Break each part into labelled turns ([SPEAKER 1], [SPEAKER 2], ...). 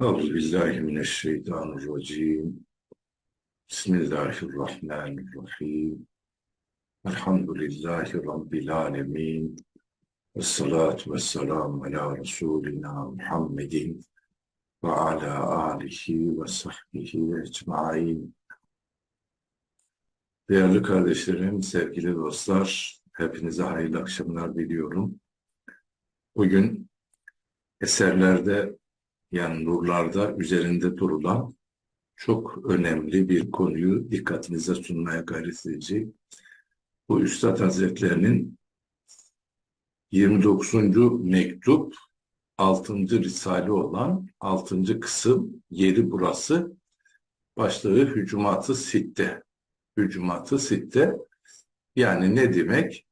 [SPEAKER 1] Euzu billahi mineşşeytanirracim. Bismillahirrahmanirrahim. Elhamdülillahi rabbil alamin. Vessalatu vesselamu ala Resulina Muhammedin ve ala alihi ve sahbihi ecmain. Değerli kardeşlerim, sevgili dostlar, hepinize hayırlı akşamlar diliyorum. Bugün eserlerde yani nurlarda üzerinde durulan çok önemli bir konuyu dikkatinize sunmaya gayret edeceğim. Bu Üstad Hazretlerinin 29. mektup 6. risale olan 6. kısım yeri burası başlığı hücumatı sitte. Hücumatı sitte yani ne demek?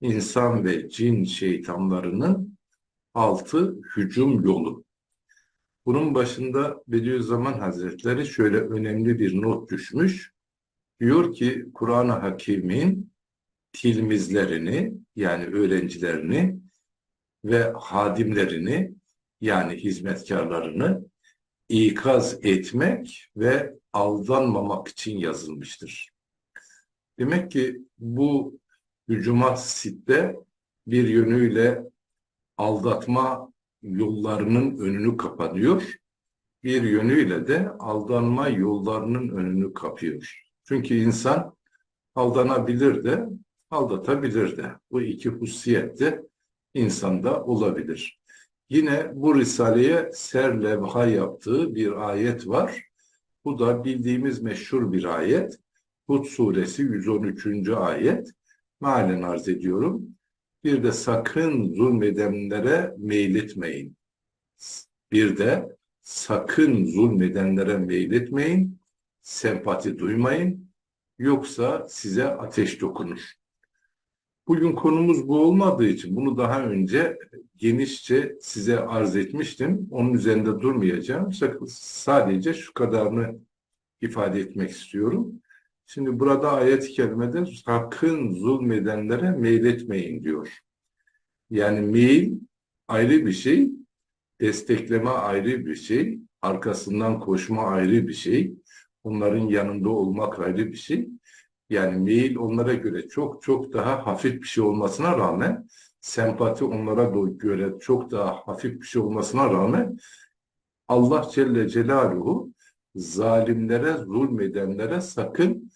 [SPEAKER 1] İnsan ve cin şeytanlarının altı hücum yolu. Bunun başında Bediüzzaman Hazretleri şöyle önemli bir not düşmüş. Diyor ki Kur'an-ı Hakim'in tilmizlerini yani öğrencilerini ve hadimlerini yani hizmetkarlarını ikaz etmek ve aldanmamak için yazılmıştır. Demek ki bu hücumat sitte bir yönüyle aldatma yollarının önünü kapanıyor. Bir yönüyle de aldanma yollarının önünü kapıyor. Çünkü insan aldanabilir de aldatabilir de. Bu iki hususiyet de insanda olabilir. Yine bu risaleye serlevha yaptığı bir ayet var. Bu da bildiğimiz meşhur bir ayet. Hud suresi 113. ayet. Malen arz ediyorum. Bir de sakın zulmedenlere meyletmeyin. Bir de sakın zulmedenlere meyletmeyin. Sempati duymayın. Yoksa size ateş dokunur. Bugün konumuz bu olmadığı için bunu daha önce genişçe size arz etmiştim. Onun üzerinde durmayacağım. Sadece şu kadarını ifade etmek istiyorum. Şimdi burada ayet-i kerimede sakın zulmedenlere meyletmeyin diyor. Yani meyil ayrı bir şey, destekleme ayrı bir şey, arkasından koşma ayrı bir şey, onların yanında olmak ayrı bir şey. Yani meyil onlara göre çok çok daha hafif bir şey olmasına rağmen, sempati onlara göre çok daha hafif bir şey olmasına rağmen Allah Celle Celaluhu zalimlere, zulmedenlere sakın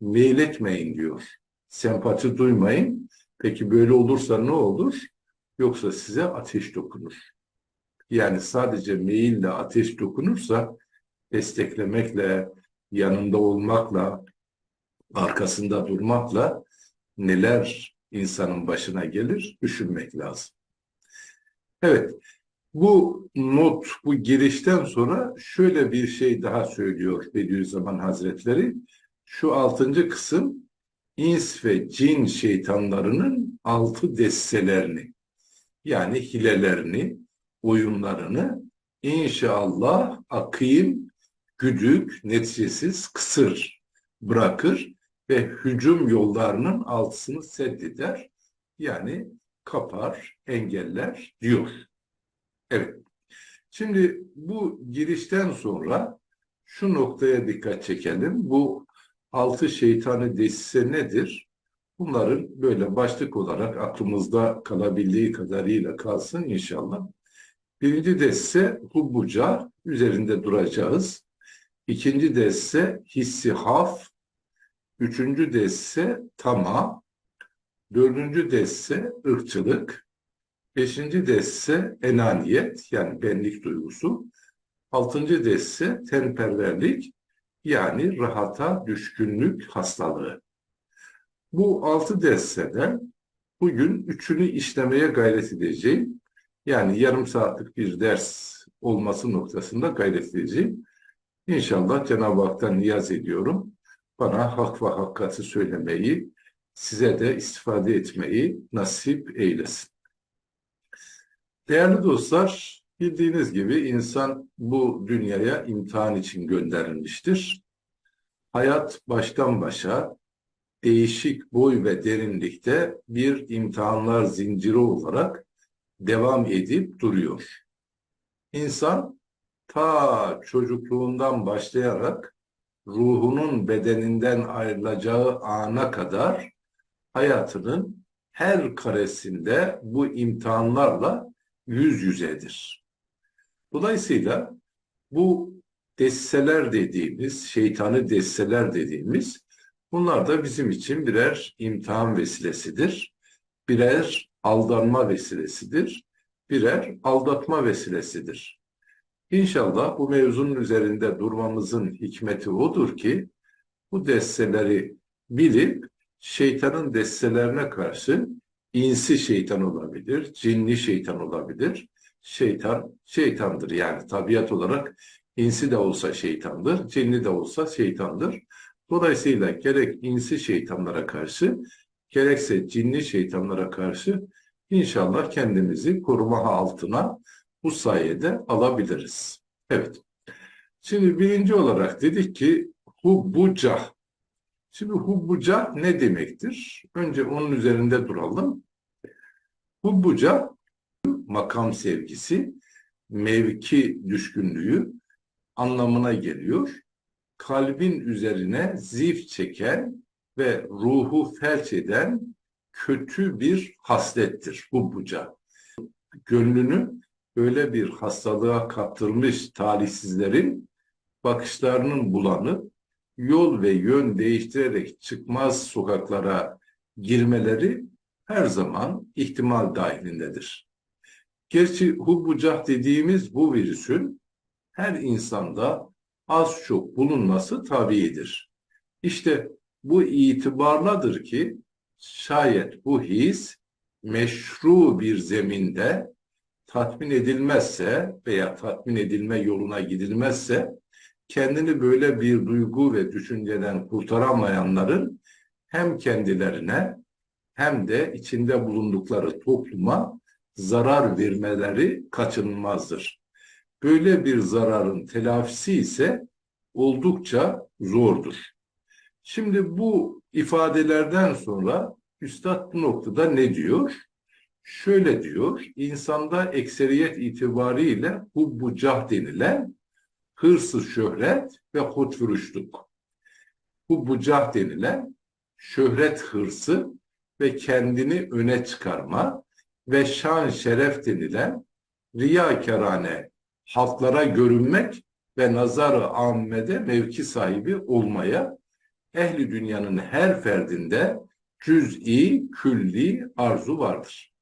[SPEAKER 1] meyletmeyin diyor. Sempati duymayın. Peki böyle olursa ne olur? Yoksa size ateş dokunur. Yani sadece meyille ateş dokunursa desteklemekle, yanında olmakla, arkasında durmakla neler insanın başına gelir düşünmek lazım. Evet, bu not, bu girişten sonra şöyle bir şey daha söylüyor Bediüzzaman Hazretleri şu altıncı kısım ins ve cin şeytanlarının altı destelerini yani hilelerini, oyunlarını inşallah akıyım, güdük, neticesiz kısır bırakır ve hücum yollarının altısını seddeder. Yani kapar, engeller diyor. Evet. Şimdi bu girişten sonra şu noktaya dikkat çekelim. Bu altı şeytani desise nedir? Bunların böyle başlık olarak aklımızda kalabildiği kadarıyla kalsın inşallah. Birinci desse hubbuca, üzerinde duracağız. İkinci desse hissi haf. Üçüncü desse tama. Dördüncü desse ırkçılık. Beşinci desse enaniyet yani benlik duygusu. Altıncı desse tenperverlik yani rahata düşkünlük hastalığı. Bu altı desteden bugün üçünü işlemeye gayret edeceğim. Yani yarım saatlik bir ders olması noktasında gayret edeceğim. İnşallah Cenab-ı Hak'tan niyaz ediyorum. Bana hak ve hakikati söylemeyi, size de istifade etmeyi nasip eylesin. Değerli dostlar, Bildiğiniz gibi insan bu dünyaya imtihan için gönderilmiştir. Hayat baştan başa değişik boy ve derinlikte bir imtihanlar zinciri olarak devam edip duruyor. İnsan ta çocukluğundan başlayarak ruhunun bedeninden ayrılacağı ana kadar hayatının her karesinde bu imtihanlarla yüz yüzedir. Dolayısıyla bu desseler dediğimiz, şeytanı desseler dediğimiz bunlar da bizim için birer imtihan vesilesidir. Birer aldanma vesilesidir. Birer aldatma vesilesidir. İnşallah bu mevzunun üzerinde durmamızın hikmeti odur ki bu desteleri bilip şeytanın destelerine karşı insi şeytan olabilir, cinli şeytan olabilir. Şeytan şeytandır yani tabiat olarak insi de olsa şeytandır, cinli de olsa şeytandır. Dolayısıyla gerek insi şeytanlara karşı gerekse cinli şeytanlara karşı inşallah kendimizi koruma altına bu sayede alabiliriz. Evet. Şimdi birinci olarak dedik ki hubbucah. Şimdi hubbucah ne demektir? Önce onun üzerinde duralım. Hubbucah makam sevgisi, mevki düşkünlüğü anlamına geliyor. Kalbin üzerine zif çeken ve ruhu felç eden kötü bir haslettir hubbucah. Gönlünü öyle bir hastalığa kaptırmış talihsizlerin bakışlarının bulanıp yol ve yön değiştirerek çıkmaz sokaklara girmeleri her zaman ihtimal dahilindedir. Gerçi hubbucah dediğimiz bu virüsün her insanda az çok bulunması tabiidir. İşte bu itibarladır ki şayet bu his meşru bir zeminde tatmin edilmezse veya tatmin edilme yoluna gidilmezse kendini böyle bir duygu ve düşünceden kurtaramayanların hem kendilerine hem de içinde bulundukları topluma zarar vermeleri kaçınılmazdır. Böyle bir zararın telafisi ise oldukça zordur. Şimdi bu ifadelerden sonra Üstad bu noktada ne diyor? Şöyle diyor, insanda ekseriyet itibariyle hubbu cah denilen hırsız şöhret ve hutfuruşluk. Hubbu cah denilen şöhret hırsı ve kendini öne çıkarma ve şan şeref denilen riyakarane halklara görünmek ve nazarı ammede mevki sahibi olmaya ehli dünyanın her ferdinde cüz'i, külli arzu vardır.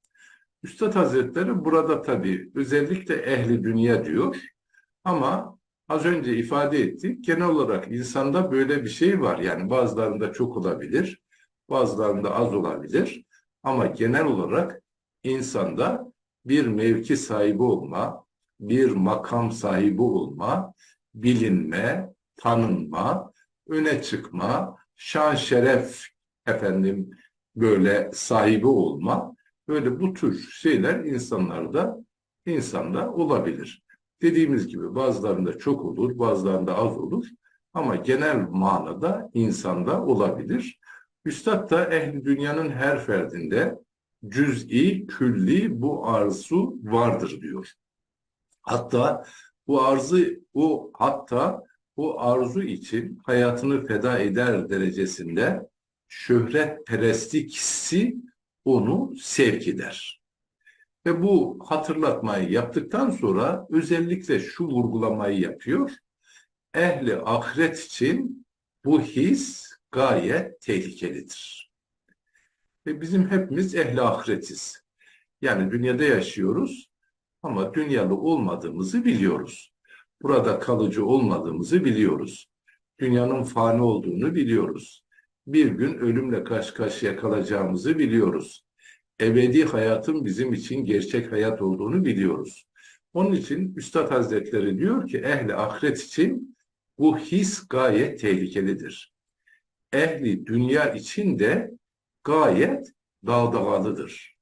[SPEAKER 1] Üstad Hazretleri burada tabii özellikle ehli dünya diyor ama az önce ifade ettik genel olarak insanda böyle bir şey var yani bazılarında çok olabilir bazılarında az olabilir ama genel olarak insanda bir mevki sahibi olma, bir makam sahibi olma, bilinme, tanınma, öne çıkma, şan şeref efendim böyle sahibi olma Böyle bu tür şeyler insanlarda insanda olabilir. Dediğimiz gibi bazılarında çok olur, bazılarında az olur ama genel manada insanda olabilir. Üstad da ehli dünyanın her ferdinde cüz'i, külli bu arzu vardır diyor. Hatta bu arzu, o hatta bu arzu için hayatını feda eder derecesinde şöhret perestlik hissi onu sevk eder. Ve bu hatırlatmayı yaptıktan sonra özellikle şu vurgulamayı yapıyor. Ehli ahiret için bu his gayet tehlikelidir. Ve bizim hepimiz ehli ahiretiz. Yani dünyada yaşıyoruz ama dünyalı olmadığımızı biliyoruz. Burada kalıcı olmadığımızı biliyoruz. Dünyanın fani olduğunu biliyoruz bir gün ölümle karşı karşıya kalacağımızı biliyoruz. Ebedi hayatın bizim için gerçek hayat olduğunu biliyoruz. Onun için Üstad Hazretleri diyor ki ehli ahiret için bu his gayet tehlikelidir. Ehli dünya için de gayet dağdağalıdır.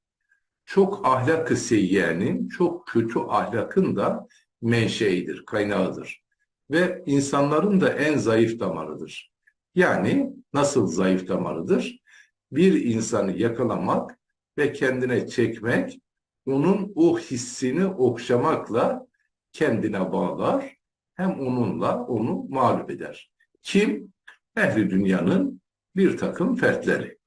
[SPEAKER 1] Çok ahlak-ı seyyiyenin, çok kötü ahlakın da menşeidir, kaynağıdır. Ve insanların da en zayıf damarıdır. Yani nasıl zayıf damarıdır? Bir insanı yakalamak ve kendine çekmek, onun o hissini okşamakla kendine bağlar hem onunla onu mağlup eder. Kim? Ehli dünyanın bir takım fertleri.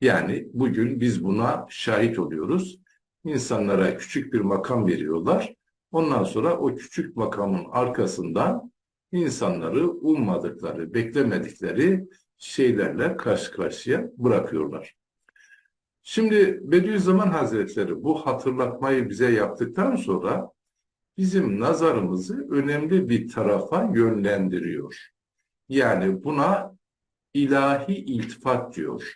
[SPEAKER 1] Yani bugün biz buna şahit oluyoruz. İnsanlara küçük bir makam veriyorlar. Ondan sonra o küçük makamın arkasından insanları ummadıkları, beklemedikleri şeylerle karşı karşıya bırakıyorlar. Şimdi Bediüzzaman Hazretleri bu hatırlatmayı bize yaptıktan sonra bizim nazarımızı önemli bir tarafa yönlendiriyor. Yani buna ilahi iltifat diyor.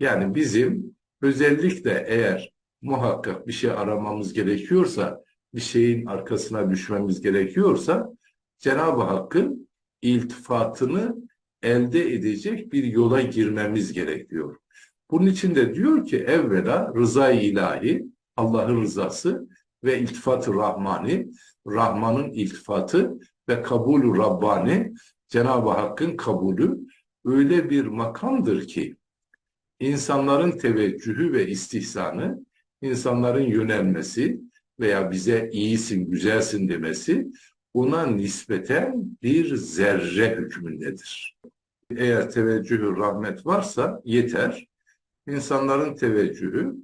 [SPEAKER 1] Yani bizim özellikle eğer muhakkak bir şey aramamız gerekiyorsa, bir şeyin arkasına düşmemiz gerekiyorsa Cenab-ı Hakk'ın iltifatını elde edecek bir yola girmemiz gerekiyor. Bunun için de diyor ki evvela rıza ilahi, Allah'ın rızası ve iltifat-ı Rahmani, Rahman'ın iltifatı ve kabulü Rabbani, Cenab-ı Hakk'ın kabulü öyle bir makamdır ki insanların teveccühü ve istihsanı, insanların yönelmesi veya bize iyisin, güzelsin demesi ona nispeten bir zerre hükmündedir. Eğer teveccühü rahmet varsa yeter. İnsanların teveccühü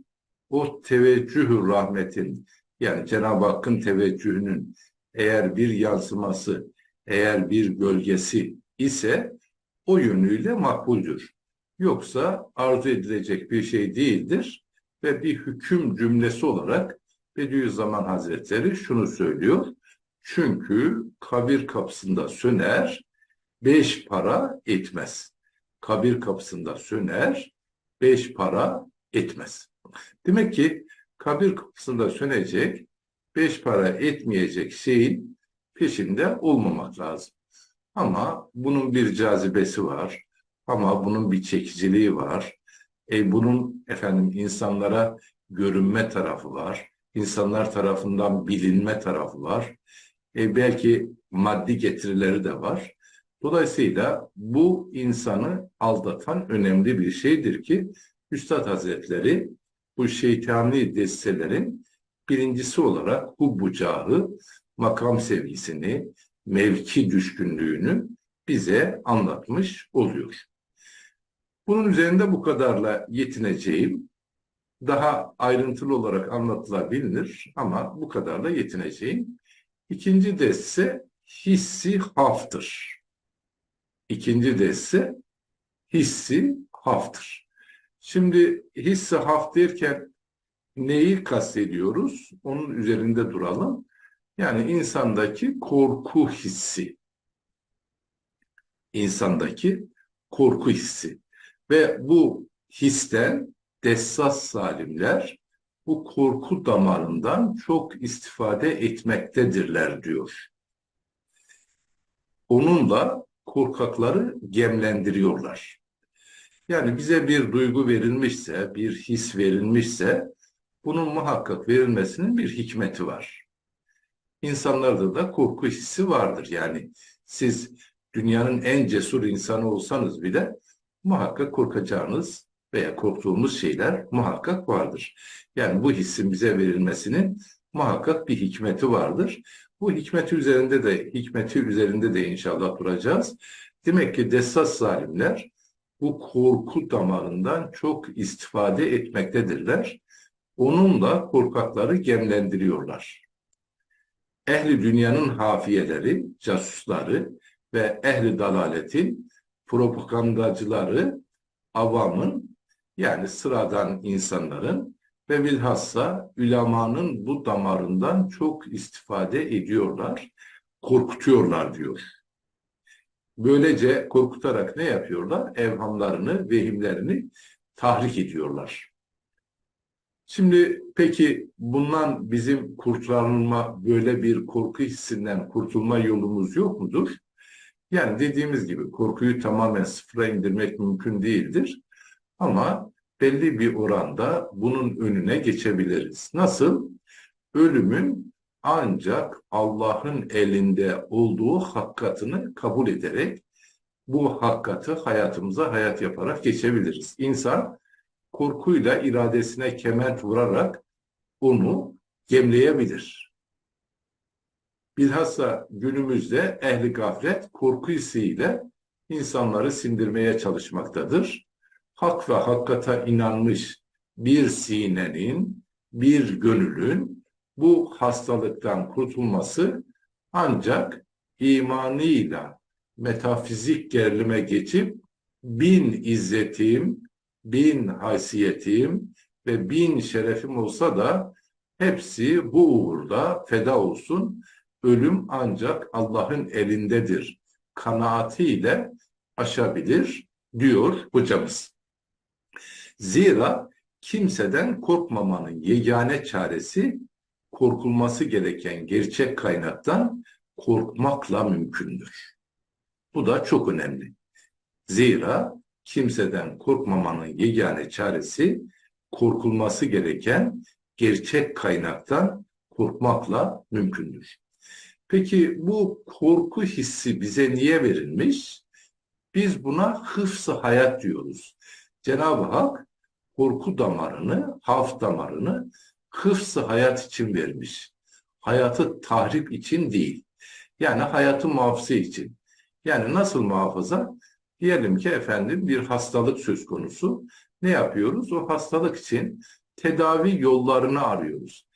[SPEAKER 1] o teveccühü rahmetin yani Cenab-ı Hakk'ın teveccühünün eğer bir yansıması, eğer bir gölgesi ise o yönüyle makbuldür. Yoksa arzu edilecek bir şey değildir ve bir hüküm cümlesi olarak Bediüzzaman Hazretleri şunu söylüyor. Çünkü kabir kapısında söner, beş para etmez. Kabir kapısında söner, beş para etmez. Demek ki kabir kapısında sönecek, beş para etmeyecek şeyin peşinde olmamak lazım. Ama bunun bir cazibesi var. Ama bunun bir çekiciliği var. E, bunun efendim insanlara görünme tarafı var. İnsanlar tarafından bilinme tarafı var. E, belki maddi getirileri de var. Dolayısıyla bu insanı aldatan önemli bir şeydir ki Üstad Hazretleri bu şeytani destelerin birincisi olarak bu bucağı, makam sevgisini, mevki düşkünlüğünü bize anlatmış oluyor. Bunun üzerinde bu kadarla yetineceğim. Daha ayrıntılı olarak anlatılabilir ama bu kadarla yetineceğim. İkinci desse hissi haftır. İkinci desse hissi haftır. Şimdi hissi haft derken neyi kastediyoruz? Onun üzerinde duralım. Yani insandaki korku hissi. İnsandaki korku hissi. Ve bu histen dessas salimler bu korku damarından çok istifade etmektedirler diyor. Onunla korkakları gemlendiriyorlar. Yani bize bir duygu verilmişse, bir his verilmişse bunun muhakkak verilmesinin bir hikmeti var. İnsanlarda da korku hissi vardır. Yani siz dünyanın en cesur insanı olsanız bile muhakkak korkacağınız veya korktuğumuz şeyler muhakkak vardır. Yani bu hissin bize verilmesinin muhakkak bir hikmeti vardır. Bu hikmeti üzerinde de hikmeti üzerinde de inşallah duracağız. Demek ki dessas zalimler bu korku damarından çok istifade etmektedirler. Onunla korkakları gemlendiriyorlar. Ehli dünyanın hafiyeleri, casusları ve ehli dalaletin propagandacıları, avamın yani sıradan insanların ve bilhassa ülemanın bu damarından çok istifade ediyorlar, korkutuyorlar diyor. Böylece korkutarak ne yapıyorlar? Evhamlarını, vehimlerini tahrik ediyorlar. Şimdi peki bundan bizim kurtulma, böyle bir korku hissinden kurtulma yolumuz yok mudur? Yani dediğimiz gibi korkuyu tamamen sıfıra indirmek mümkün değildir. Ama belli bir oranda bunun önüne geçebiliriz. Nasıl? Ölümün ancak Allah'ın elinde olduğu hakikatını kabul ederek bu hakikati hayatımıza hayat yaparak geçebiliriz. İnsan korkuyla iradesine kement vurarak onu gemleyebilir. Bilhassa günümüzde ehli gaflet korku hissiyle insanları sindirmeye çalışmaktadır. Hak ve hakikata inanmış bir sinenin, bir gönülün bu hastalıktan kurtulması ancak imanıyla metafizik gerilime geçip bin izzetim, bin haysiyetim ve bin şerefim olsa da hepsi bu uğurda feda olsun. Ölüm ancak Allah'ın elindedir. Kanaatiyle aşabilir diyor hocamız. Zira kimseden korkmamanın yegane çaresi korkulması gereken gerçek kaynaktan korkmakla mümkündür. Bu da çok önemli. Zira kimseden korkmamanın yegane çaresi korkulması gereken gerçek kaynaktan korkmakla mümkündür. Peki bu korku hissi bize niye verilmiş? Biz buna hıfzı hayat diyoruz. Cenab-ı Hak korku damarını, haf damarını hıfzı hayat için vermiş. Hayatı tahrip için değil. Yani hayatı muhafaza için. Yani nasıl muhafaza? Diyelim ki efendim bir hastalık söz konusu. Ne yapıyoruz? O hastalık için tedavi yollarını arıyoruz.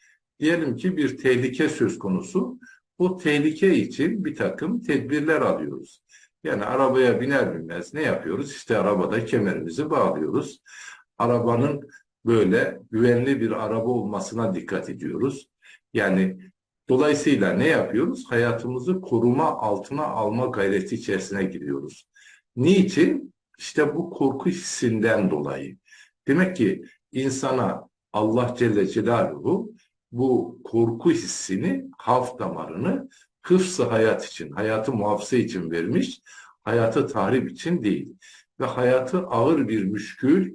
[SPEAKER 1] Diyelim ki bir tehlike söz konusu. O tehlike için bir takım tedbirler alıyoruz. Yani arabaya biner binmez ne yapıyoruz? İşte arabada kemerimizi bağlıyoruz. Arabanın böyle güvenli bir araba olmasına dikkat ediyoruz. Yani dolayısıyla ne yapıyoruz? Hayatımızı koruma altına alma gayreti içerisine giriyoruz. Niçin? İşte bu korku hissinden dolayı. Demek ki insana Allah Celle Celaluhu bu korku hissini, haf damarını hıfzı hayat için, hayatı muhafaza için vermiş, hayatı tahrip için değil. Ve hayatı ağır bir müşkül,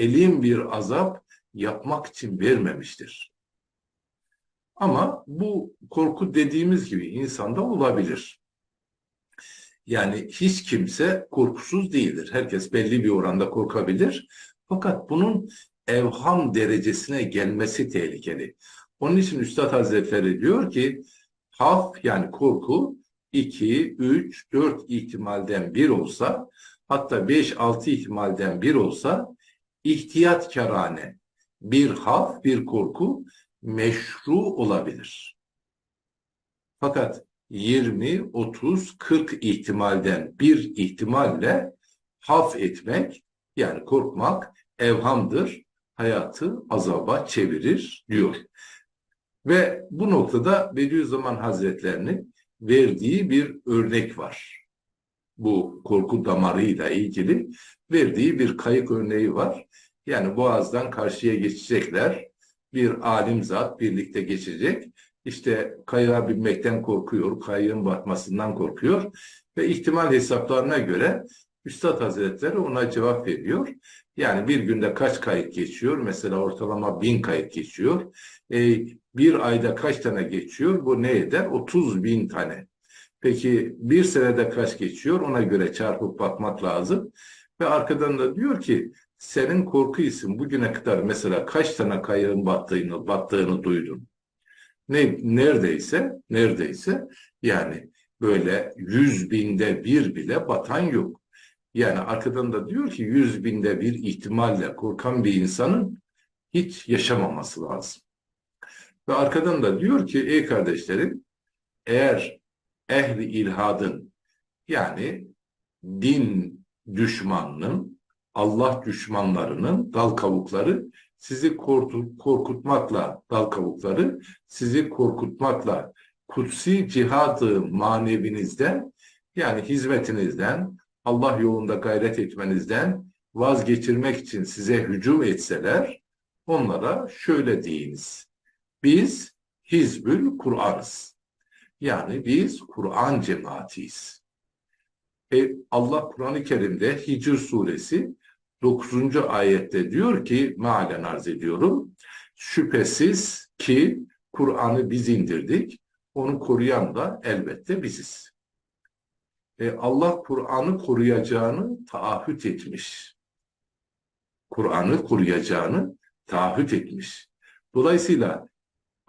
[SPEAKER 1] elin bir azap yapmak için vermemiştir. Ama bu korku dediğimiz gibi insanda olabilir. Yani hiç kimse korkusuz değildir. Herkes belli bir oranda korkabilir. Fakat bunun evham derecesine gelmesi tehlikeli. Onun için Üstad Hazretleri diyor ki haf yani korku 2, 3, 4 ihtimalden bir olsa hatta 5, 6 ihtimalden bir olsa ihtiyatkarane bir haf, bir korku meşru olabilir. Fakat 20, 30, 40 ihtimalden bir ihtimalle haf etmek yani korkmak evhamdır, hayatı azaba çevirir diyor. Ve bu noktada Bediüzzaman Hazretlerinin verdiği bir örnek var. Bu korku damarıyla ilgili verdiği bir kayık örneği var. Yani boğazdan karşıya geçecekler. Bir alim zat birlikte geçecek. İşte kayığa binmekten korkuyor, kayığın batmasından korkuyor ve ihtimal hesaplarına göre Üstad Hazretleri ona cevap veriyor. Yani bir günde kaç kayıt geçiyor? Mesela ortalama bin kayıt geçiyor. E, bir ayda kaç tane geçiyor? Bu ne eder? 30 bin tane. Peki bir senede kaç geçiyor? Ona göre çarpıp bakmak lazım. Ve arkadan da diyor ki senin korku isim bugüne kadar mesela kaç tane kayığın battığını, battığını duydun? Ne, neredeyse, neredeyse yani böyle yüz binde bir bile batan yok. Yani arkadan da diyor ki yüz binde bir ihtimalle korkan bir insanın hiç yaşamaması lazım. Ve arkadan da diyor ki ey kardeşlerim eğer ehli ilhadın yani din düşmanının Allah düşmanlarının dal kavukları sizi korkutmakla dal kavukları sizi korkutmakla kutsi cihadı manevinizden yani hizmetinizden Allah yolunda gayret etmenizden vazgeçirmek için size hücum etseler onlara şöyle deyiniz. Biz Hizbül Kur'an'ız. Yani biz Kur'an cemaatiyiz. E, Allah Kur'an-ı Kerim'de Hicr suresi 9. ayette diyor ki mealen arz ediyorum. Şüphesiz ki Kur'an'ı biz indirdik. Onu koruyan da elbette biziz. E, Allah Kur'an'ı koruyacağını taahhüt etmiş. Kur'an'ı koruyacağını taahhüt etmiş. Dolayısıyla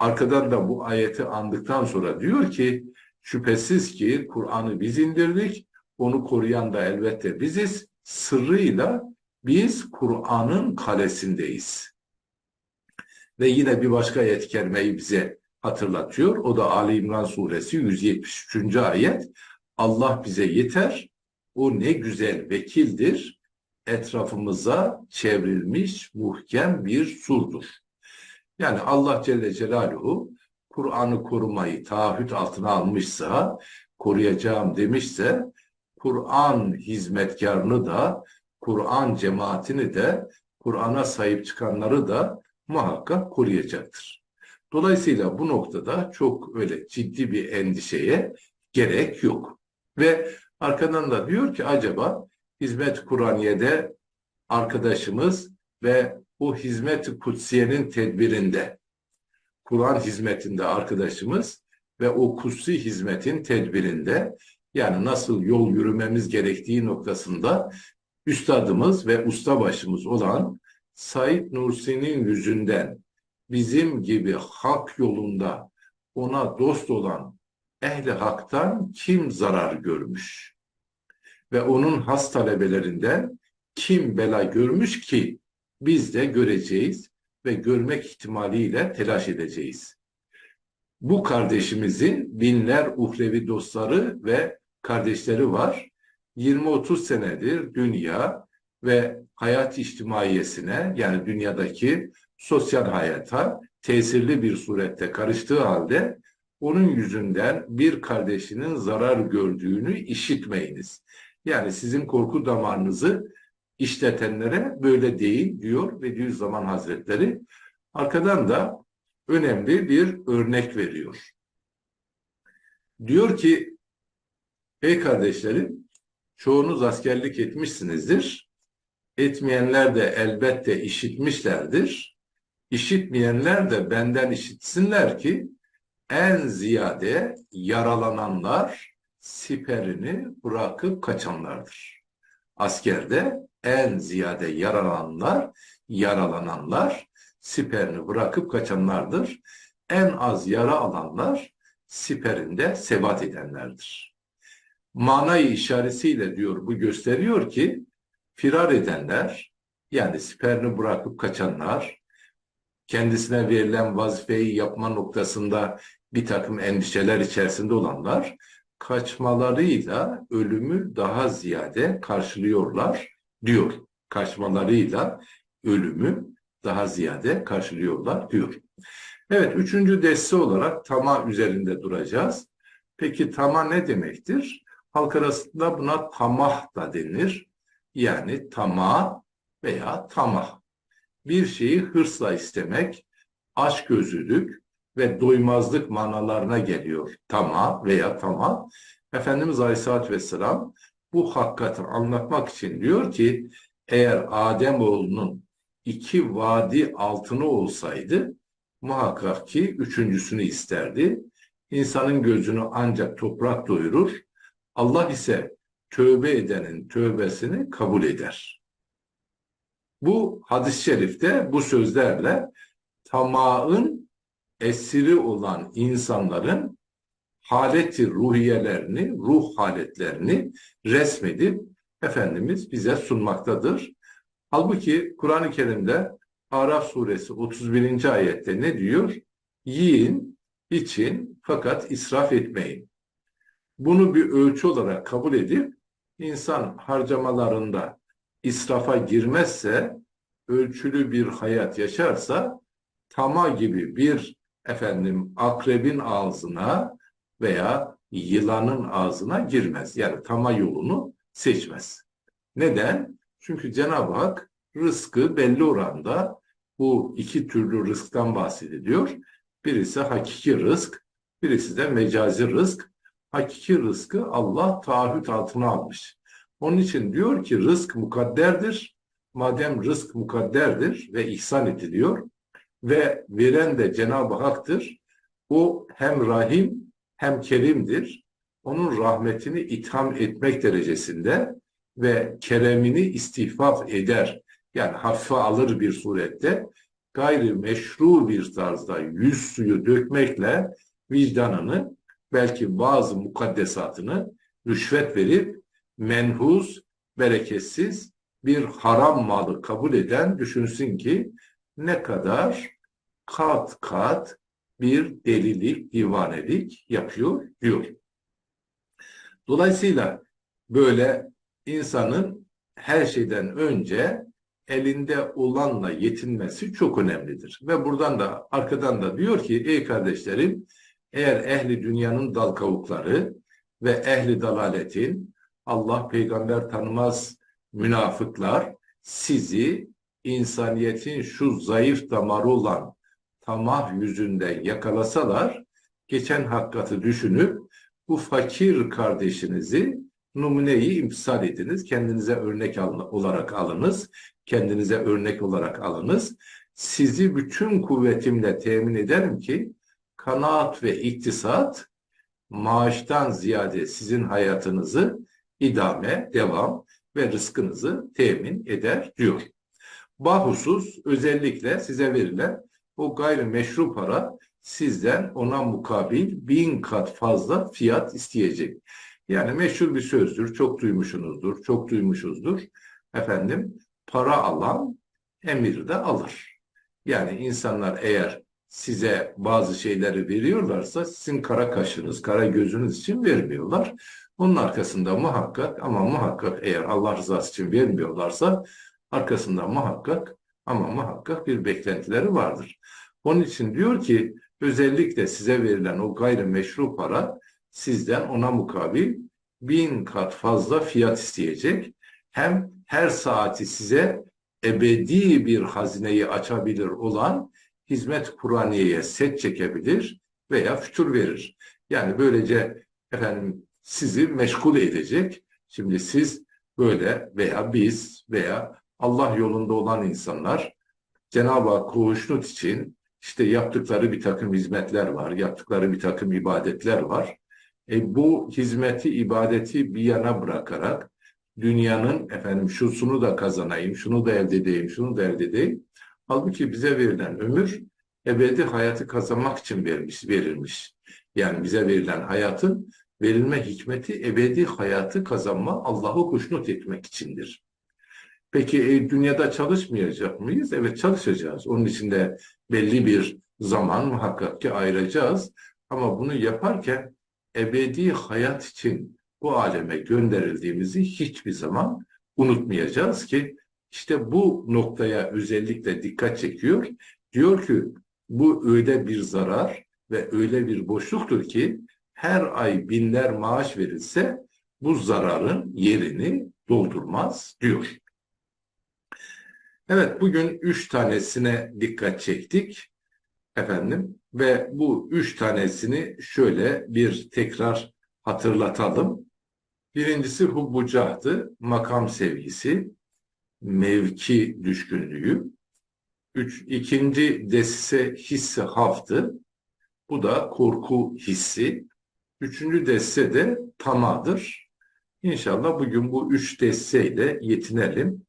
[SPEAKER 1] arkadan da bu ayeti andıktan sonra diyor ki Şüphesiz ki Kur'an'ı biz indirdik. Onu koruyan da elbette biziz. Sırrıyla biz Kur'an'ın kalesindeyiz. Ve yine bir başka ayet kerimeyi bize hatırlatıyor. O da Ali İmran suresi 173. ayet. Allah bize yeter. O ne güzel vekildir. Etrafımıza çevrilmiş muhkem bir surdur. Yani Allah Celle Celaluhu Kur'an'ı korumayı taahhüt altına almışsa, koruyacağım demişse, Kur'an hizmetkarını da, Kur'an cemaatini de, Kur'an'a sahip çıkanları da muhakkak koruyacaktır. Dolayısıyla bu noktada çok öyle ciddi bir endişeye gerek yok. Ve arkadan da diyor ki acaba Hizmet Kur'aniye'de arkadaşımız ve bu hizmet kutsiyenin tedbirinde Kur'an hizmetinde arkadaşımız ve o kutsi hizmetin tedbirinde yani nasıl yol yürümemiz gerektiği noktasında üstadımız ve ustabaşımız olan Said Nursi'nin yüzünden bizim gibi hak yolunda ona dost olan ehli haktan kim zarar görmüş? Ve onun has talebelerinden kim bela görmüş ki biz de göreceğiz ve görmek ihtimaliyle telaş edeceğiz. Bu kardeşimizin binler uhrevi dostları ve kardeşleri var. 20-30 senedir dünya ve hayat içtimaiyesine yani dünyadaki sosyal hayata tesirli bir surette karıştığı halde onun yüzünden bir kardeşinin zarar gördüğünü işitmeyiniz. Yani sizin korku damarınızı işletenlere böyle değil diyor Bediüzzaman Hazretleri. Arkadan da önemli bir örnek veriyor. Diyor ki, ey kardeşlerim, çoğunuz askerlik etmişsinizdir. Etmeyenler de elbette işitmişlerdir. İşitmeyenler de benden işitsinler ki en ziyade yaralananlar siperini bırakıp kaçanlardır. Askerde en ziyade yaralananlar, yaralananlar siperini bırakıp kaçanlardır. En az yara alanlar siperinde sebat edenlerdir. Manayı işaretiyle diyor bu gösteriyor ki firar edenler yani siperini bırakıp kaçanlar kendisine verilen vazifeyi yapma noktasında bir takım endişeler içerisinde olanlar kaçmalarıyla ölümü daha ziyade karşılıyorlar diyor. Kaçmalarıyla ölümü daha ziyade karşılıyorlar diyor. Evet, üçüncü deste olarak tama üzerinde duracağız. Peki tama ne demektir? Halk arasında buna tamah da denir. Yani tama veya tamah. Bir şeyi hırsla istemek, açgözlülük ve doymazlık manalarına geliyor. Tama veya tama. Efendimiz Aleyhisselatü Vesselam bu hakikati anlatmak için diyor ki eğer Ademoğlunun iki vadi altını olsaydı muhakkak ki üçüncüsünü isterdi. İnsanın gözünü ancak toprak doyurur. Allah ise tövbe edenin tövbesini kabul eder. Bu hadis-i şerifte bu sözlerle tamağın esiri olan insanların haleti ruhiyelerini, ruh haletlerini resmedip Efendimiz bize sunmaktadır. Halbuki Kur'an-ı Kerim'de Araf suresi 31. ayette ne diyor? Yiyin, için fakat israf etmeyin. Bunu bir ölçü olarak kabul edip insan harcamalarında israfa girmezse, ölçülü bir hayat yaşarsa tama gibi bir efendim akrebin ağzına veya yılanın ağzına girmez. Yani tama yolunu seçmez. Neden? Çünkü Cenab-ı Hak rızkı belli oranda bu iki türlü rızktan bahsediliyor. Birisi hakiki rızk, birisi de mecazi rızk. Hakiki rızkı Allah taahhüt altına almış. Onun için diyor ki rızk mukadderdir. Madem rızk mukadderdir ve ihsan ediliyor ve veren de Cenab-ı Hak'tır. O hem rahim hem kerimdir. Onun rahmetini itham etmek derecesinde ve keremini istihfaf eder. Yani hafife alır bir surette gayri meşru bir tarzda yüz suyu dökmekle vicdanını belki bazı mukaddesatını rüşvet verip menhuz, bereketsiz bir haram malı kabul eden düşünsün ki ne kadar kat kat bir delilik, divanelik yapıyor diyor. Dolayısıyla böyle insanın her şeyden önce elinde olanla yetinmesi çok önemlidir. Ve buradan da arkadan da diyor ki ey kardeşlerim eğer ehli dünyanın dal kavukları ve ehli dalaletin Allah peygamber tanımaz münafıklar sizi insaniyetin şu zayıf damarı olan tamah yüzünde yakalasalar geçen hakikati düşünüp bu fakir kardeşinizi numuneyi imsal ediniz. Kendinize örnek olarak alınız. Kendinize örnek olarak alınız. Sizi bütün kuvvetimle temin ederim ki kanaat ve iktisat maaştan ziyade sizin hayatınızı idame, devam ve rızkınızı temin eder diyor. Bahusus özellikle size verilen o gayrimeşru para sizden ona mukabil bin kat fazla fiyat isteyecek. Yani meşhur bir sözdür, çok duymuşsunuzdur, çok duymuşuzdur. Efendim, para alan emir de alır. Yani insanlar eğer size bazı şeyleri veriyorlarsa sizin kara kaşınız, kara gözünüz için vermiyorlar. Onun arkasında muhakkak ama muhakkak eğer Allah rızası için vermiyorlarsa arkasında muhakkak ama muhakkak bir beklentileri vardır. Onun için diyor ki özellikle size verilen o gayrimeşru para sizden ona mukabil bin kat fazla fiyat isteyecek. Hem her saati size ebedi bir hazineyi açabilir olan hizmet Kur'aniye'ye set çekebilir veya fütur verir. Yani böylece efendim sizi meşgul edecek. Şimdi siz böyle veya biz veya Allah yolunda olan insanlar Cenab-ı Hak hoşnut için işte yaptıkları bir takım hizmetler var, yaptıkları bir takım ibadetler var. E, bu hizmeti, ibadeti bir yana bırakarak dünyanın efendim şusunu da kazanayım, şunu da elde edeyim, şunu da elde edeyim. Halbuki bize verilen ömür ebedi hayatı kazanmak için verilmiş, verilmiş. Yani bize verilen hayatın verilme hikmeti ebedi hayatı kazanma, Allah'ı hoşnut etmek içindir. Peki e, dünyada çalışmayacak mıyız? Evet çalışacağız. Onun için de belli bir zaman muhakkak ki ayıracağız. Ama bunu yaparken ebedi hayat için bu aleme gönderildiğimizi hiçbir zaman unutmayacağız ki işte bu noktaya özellikle dikkat çekiyor. Diyor ki bu öyle bir zarar ve öyle bir boşluktur ki her ay binler maaş verilse bu zararın yerini doldurmaz diyor. Evet bugün üç tanesine dikkat çektik efendim ve bu üç tanesini şöyle bir tekrar hatırlatalım. Birincisi hubbucahtı, makam sevgisi, mevki düşkünlüğü. Üç, ikinci desse hissi haftı, bu da korku hissi. Üçüncü desse de tamadır. İnşallah bugün bu üç desteyle yetinelim.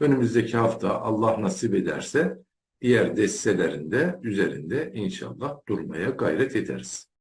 [SPEAKER 1] Önümüzdeki hafta Allah nasip ederse diğer destelerinde üzerinde inşallah durmaya gayret ederiz.